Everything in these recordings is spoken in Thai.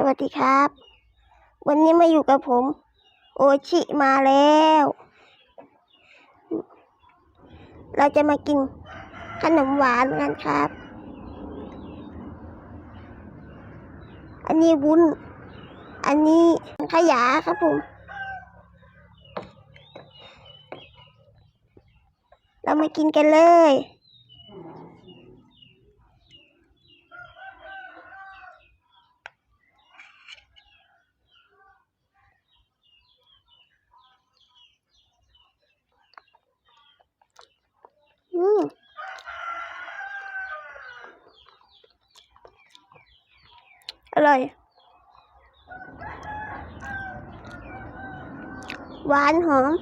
สวัสดีครับ วันนี้มาอยู่กับผม โอชิมาแล้ว เราจะมากินขนมหวานกันครับ อันนี้วุ้น อันนี้ขยะครับผม เรามากินกันเลย อืมอร่อย หวานหอม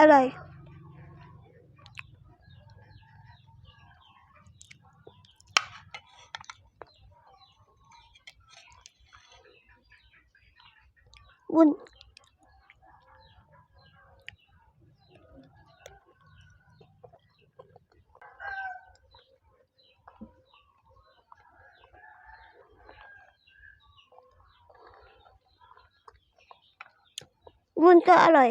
อร่อยวุ้นวุ้นก็อร่อย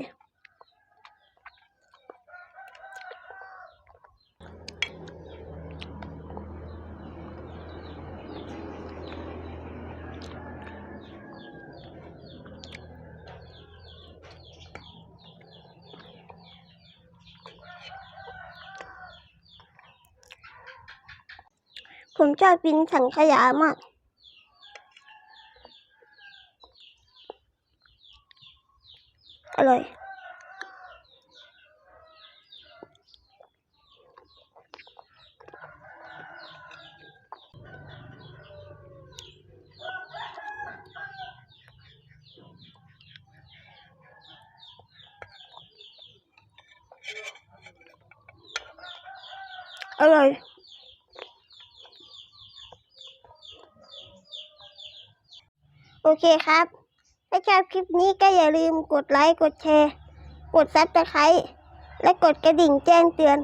ผมชอบกินสังขยามาก อร่อย อร่อย โอเคครับ ถ้าชอบคลิปนี้ก็อย่าลืมกดไลค์ กดแชร์ กดซับสไครต์และกดกระดิ่งแจ้งเตือน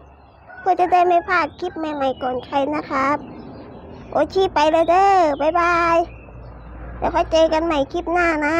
เพื่อจะได้ไม่พลาดคลิปใหม่ๆก่อนใครนะครับ โอชีไปเลยเด้อบ๊ายบาย แล้วค่อยเจอกันใหม่คลิปหน้านะ